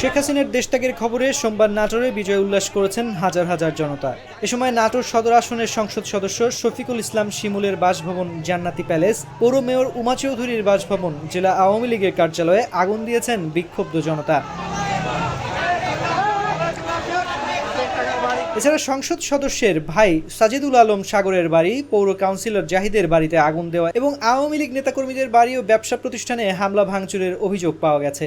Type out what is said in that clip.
শেখ হাসিনার দেশত্যাগের খবরে সোমবার নাটোরে বিজয় উল্লাস করেছেন হাজার হাজার জনতা। এ সময় নাটোর সদর আসনের সংসদ সদস্য শফিকুল ইসলাম শিমুলের বাসভবন জান্নাতি প্যালেস, পৌর মেয়র উমা চৌধুরীর বাসভবন, জেলা আওয়ামী লীগের কার্যালয়ে আগুন দিয়েছেন বিক্ষুব্ধ জনতা। এছাড়া সংসদ সদস্যের ভাই সাজিদুল আলম সাগরের বাড়ি, পৌর কাউন্সিলর জাহিদের বাড়িতে আগুন দেওয়া এবং আওয়ামী লীগ নেতাকর্মীদের বাড়ি ও ব্যবসা প্রতিষ্ঠানে হামলা ভাঙচুরের অভিযোগ পাওয়া গেছে।